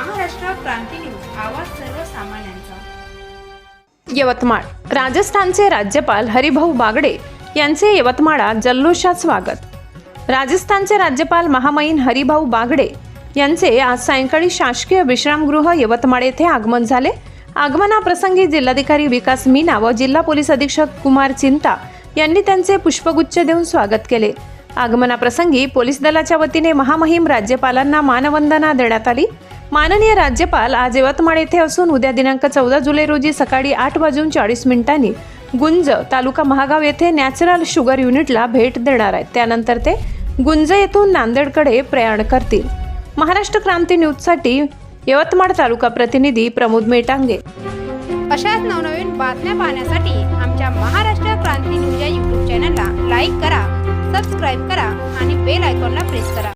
क्रांती news आवाज सर्वसामान्यांचा. यवतमाळ. राजस्थानचे राज्यपाल हरिभाऊ बागडे यांचे यवतमाळात जल्लोषात स्वागत. राजस्थानचे राज्यपाल महामहीन हरिभाऊ बागडे यांचे आज सायंकाळी शासकीय विश्रामगृह यवतमाळ येथे आगमन झाले. आगमनाप्रसंगी जिल्हाधिकारी विकास मीना व जिल्हा पोलीस अधीक्षक कुमार चिंता यांनी त्यांचे पुष्पगुच्छ देऊन स्वागत केले. आगमनाप्रसंगी पोलीस दलाच्या वतीने महामहिम राज्यपालांना मानवंदना देण्यात आली. माननीय राज्यपाल आज यवतमाळ येथे असून उद्या दिनांक चौदा जुलै रोजी सकाळी आठ वाजून चाळीस मिनिटांनी गुंज तालुका महागाव येथे नॅचरल शुगर युनिटला भेट देणार आहेत. त्यानंतर ते गुंज येथून नांदेडकडे प्रयाण करतील. महाराष्ट्र क्रांती न्यूजसाठी यवतमाळ तालुका प्रतिनिधी प्रमोद मेटांगे. अशाच नवनवीन बातम्या पाहण्यासाठी आमच्या महाराष्ट्र क्रांती न्यूज या यूट्यूब चॅनलला लाईक करा सबस्क्राईब करा आणि बेल आयकॉनला प्रेस करा.